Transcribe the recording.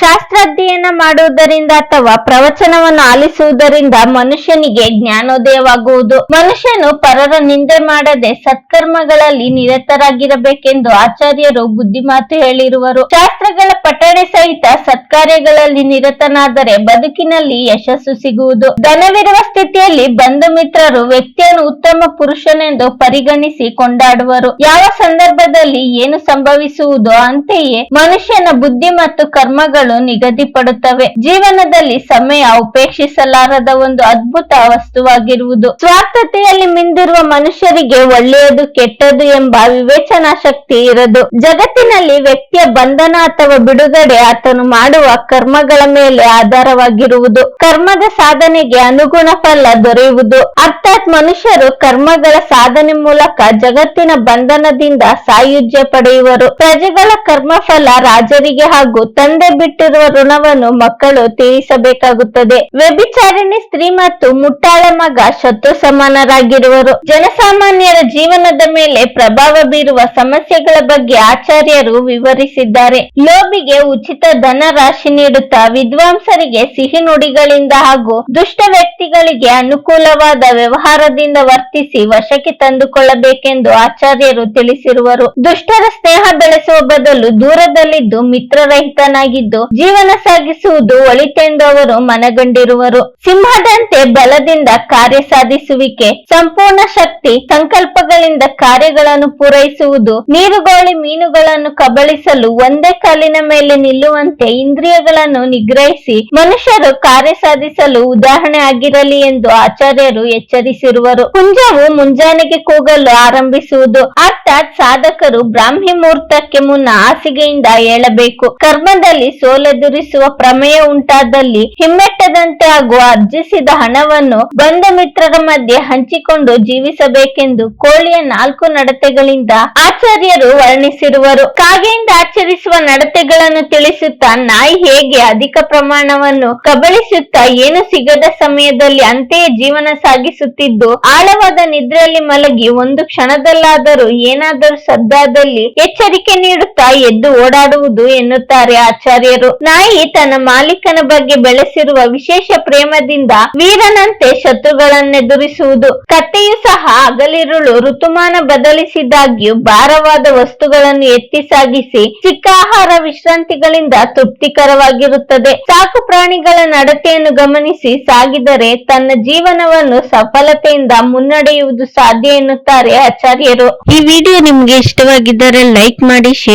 ಶಾಸ್ತ್ರಾಧ್ಯಯನ ಮಾಡುವುದರಿಂದ ಅಥವಾ ಪ್ರವಚನವನ್ನು ಆಲಿಸುವುದರಿಂದ ಮನುಷ್ಯನಿಗೆ ಜ್ಞಾನೋದಯವಾಗುವುದು. ಮನುಷ್ಯನು ಪರರ ನಿಂದೆ ಮಾಡದೆ ಸತ್ಕರ್ಮಗಳಲ್ಲಿ ನಿರತರಾಗಿರಬೇಕೆಂದು ಆಚಾರ್ಯರು ಬುದ್ಧಿಮಾತು ಹೇಳಿರುವರು. ಶಾಸ್ತ್ರಗಳ ಪಠಣೆ ಸಹಿತ ಸತ್ಕಾರ್ಯಗಳಲ್ಲಿ ನಿರತನಾದರೆ ಬದುಕಿನಲ್ಲಿ ಯಶಸ್ಸು ಸಿಗುವುದು. ಧನವಿರುವ ಸ್ಥಿತಿಯಲ್ಲಿ ಬಂಧು ಮಿತ್ರರು ವ್ಯಕ್ತಿಯನ್ನು ಉತ್ತಮ ಪುರುಷನೆಂದು ಪರಿಗಣಿಸಿ ಕೊಂಡಾಡುವರು. ಯಾವ ಸಂದರ್ಭದಲ್ಲಿ ಏನು ಸಂಭವಿಸುವುದೋ ಅಂತೆಯೇ ಮನುಷ್ಯನ ಬುದ್ಧಿ ಮತ್ತು ಕರ್ಮಗಳು ನಿಗದಿಪಡುತ್ತವೆ. ಜೀವನದಲ್ಲಿ ಸಮಯ ಉಪೇಕ್ಷಿಸಲಾರದ ಒಂದು ಅದ್ಭುತ ವಸ್ತುವಾಗಿರುವುದು. ಸ್ವಾರ್ಥತೆಯಲ್ಲಿ ಮಿಂದಿರುವ ಮನುಷ್ಯರಿಗೆ ಒಳ್ಳೆಯದು ಕೆಟ್ಟದು ಎಂಬ ವಿವೇಚನಾ ಶಕ್ತಿ ಇರದು. ಜಗತ್ತಿನಲ್ಲಿ ವ್ಯಕ್ತಿಯ ಬಂಧನ ಅಥವಾ ಬಿಡುಗಡೆ ಆತನು ಮಾಡುವ ಕರ್ಮಗಳ ಮೇಲೆ ಆಧಾರವಾಗಿರುವುದು. ಕರ್ಮದ ಸಾಧನೆಗೆ ಅನುಗುಣ ಫಲ ದೊರೆಯುವುದು. ಅರ್ಥಾತ್ ಮನುಷ್ಯರು ಕರ್ಮಗಳ ಸಾಧನೆ ಮೂಲಕ ಜಗತ್ತಿನ ಬಂಧನದಿಂದ ಸಾಯುಜ್ಯ ಪಡೆಯುವರು. ಪ್ರಜೆಗಳ ಕರ್ಮಫಲ ರಾಜರಿಗೆ ಹಾಗೂ ತಂದೆ ಬಿಟ್ಟಿರುವ ಋಣವನ್ನು ಮಕ್ಕಳು ತೀರಿಸಬೇಕಾಗುತ್ತದೆ ವ್ಯಭಿಚಾರಿಣಿ ಸ್ತ್ರೀ ಮತ್ತು ಮುಟ್ಟಾಳ ಮಗ ಶತ್ರು ಸಮಾನರಾಗಿರುವರು. ಜನಸಾಮಾನ್ಯರ ಜೀವನದ ಮೇಲೆ ಪ್ರಭಾವ ಬೀರುವ ಸಮಸ್ಯೆಗಳ ಬಗ್ಗೆ ಆಚಾರ್ಯರು ವಿವರಿಸಿದ್ದಾರೆ. ಲೋಭಿಗೆ ಉಚಿತ ಧನ ರಾಶಿ ನೀಡುತ್ತಾ ವಿದ್ವಾಂಸರಿಗೆ ಸಿಹಿ ನುಡಿಗಳಿಂದ ಹಾಗೂ ದುಷ್ಟ ವ್ಯಕ್ತಿಗಳಿಗೆ ಅನುಕೂಲವಾದ ವ್ಯವಹಾರದಿಂದ ವರ್ತಿಸಿ ವಶಕ್ಕೆ ತಂದುಕೊಳ್ಳಬೇಕೆಂದು ಆಚಾರ್ಯರು ತಿಳಿಸಿರುವರು. ದುಷ್ಟರ ಸ್ನೇಹ ಬೆಳೆಸುವ ಬದಲು ದೂರದಲ್ಲಿದ್ದು ಮಿತ್ರರಹಿತನಾಗಿದ್ದು ಜೀವನ ಸಾಗಿಸುವುದು ಒಳಿತೆಂದು ಅವರು ಮನಗಂಡಿರುವರು. ಸಿಂಹದಂತೆ ಬಲದಿಂದ ಕಾರ್ಯ ಸಾಧಿಸುವಿಕೆ, ಸಂಪೂರ್ಣ ಶಕ್ತಿ, ಸಂಕಲ್ಪಗಳಿಂದ ಕಾರ್ಯಗಳನ್ನು ಪೂರೈಸುವುದು ನೀರುಗೋಳಿ ಮೀನುಗಳನ್ನು ಕಬಳಿಸಲು ಒಂದೇ ಕಾಲಿನ ಮೇಲೆ ನಿಲ್ಲುವಂತೆ ಇಂದ್ರಿಯಗಳನ್ನು ನಿಗ್ರಹಿಸಿ ಮನುಷ್ಯರು ಕಾರ್ಯ ಸಾಧಿಸಲು ಉದಾಹರಣೆ ಆಗಿರಲಿ ಎಂದು ಆಚಾರ್ಯರು ಎಚ್ಚರಿಸಿರುವರು. ಕುಂಜವು ಮುಂಜಾನೆಗೆ ಕೂಗಲು ಆರಂಭಿಸುವುದು. ಅರ್ಥಾತ್ ಸಾಧಕರು ಬ್ರಾಹ್ಮಿ ಮುಹೂರ್ತಕ್ಕೆ ಮುನ್ನ ಹಾಸಿಗೆಯಿಂದ ಏಳಬೇಕು ಕರ್ಮದಲ್ಲಿ ಸೋಲೆದುರಿಸುವ ಪ್ರಮೇಯ ಉಂಟಾದಲ್ಲಿ ಹಿಮ್ಮೆಟ್ಟದಂತೆ ಹಾಗೂ ಅರ್ಜಿಸಿದ ಹಣವನ್ನು ಬಂಧ ಮಿತ್ರರ ಮಧ್ಯೆ ಹಂಚಿಕೊಂಡು ಜೀವಿಸಬೇಕೆಂದು ಕೋಳಿಯ ನಾಲ್ಕು ನಡತೆಗಳಿಂದ ಆಚಾರ್ಯರು ವರ್ಣಿಸಿರುವರು. ಕಾಗೆಯಿಂದ ಆಚರಿಸುವ ನಡತೆಗಳನ್ನು ತಿಳಿಸುತ್ತಾ ನಾಯಿ ಹೇಗೆ ಅಧಿಕ ಪ್ರಮಾಣವನ್ನು ಕಬಳಿಸುತ್ತಾ ಏನು ಸಿಗದ ಸಮಯದಲ್ಲಿ ಅಂತೆಯೇ ಜೀವನ ಸಾಗಿಸುತ್ತಿದ್ದು, ಆಳವಾದ ನಿದ್ರೆಯಲ್ಲಿ ಮಲಗಿ ಒಂದು ಕ್ಷಣದಲ್ಲಾದರೂ ಏನಾದರೂ ಸದ್ದಾದಲ್ಲಿ ಎಚ್ಚರಿಕೆ ನೀಡುತ್ತಾ ಎದ್ದು ಓಡಾಡುವುದು ಎನ್ನುತ್ತಾರೆ ಆಚಾರ್ಯರು. ನಾಯಿ ತನ್ನ ಮಾಲೀಕನ ಬಗ್ಗೆ ಬೆಳೆಸಿರುವ ವಿಶೇಷ ಪ್ರೇಮದಿಂದ ವೀರನಂತೆ ಶತ್ರುಗಳನ್ನೆದುರಿಸುವುದು. ಕತ್ತೆಯು ಸಹ ಹಗಲಿರುಳು ಋತುಮಾನ ಬದಲಿಸಿದಾಗ್ಯೂ ಭಾರವಾದ ವಸ್ತುಗಳನ್ನು ಎತ್ತಿ ಸಾಗಿಸಿ ಚಿಕ್ಕ ಆಹಾರ ವಿಶ್ರಾಂತಿಗಳಿಂದ ತೃಪ್ತಿಕರವಾಗಿರುತ್ತದೆ. ಸಾಕು ಪ್ರಾಣಿಗಳ ನಡತೆಯನ್ನು ಗಮನಿಸಿ ಸಾಗಿದರೆ ತನ್ನ ಜೀವನವನ್ನು ಸಫಲತೆಯಿಂದ ಮುನ್ನಡೆಯುವುದು ಸಾಧ್ಯ ಎನ್ನುತ್ತಾರೆ ಆಚಾರ್ಯರು. ಈ ವಿಡಿಯೋ ನಿಮ್ಗೆ ಇಷ್ಟವಾಗಿದ್ದರೆ ಲೈಕ್ ಮಾಡಿ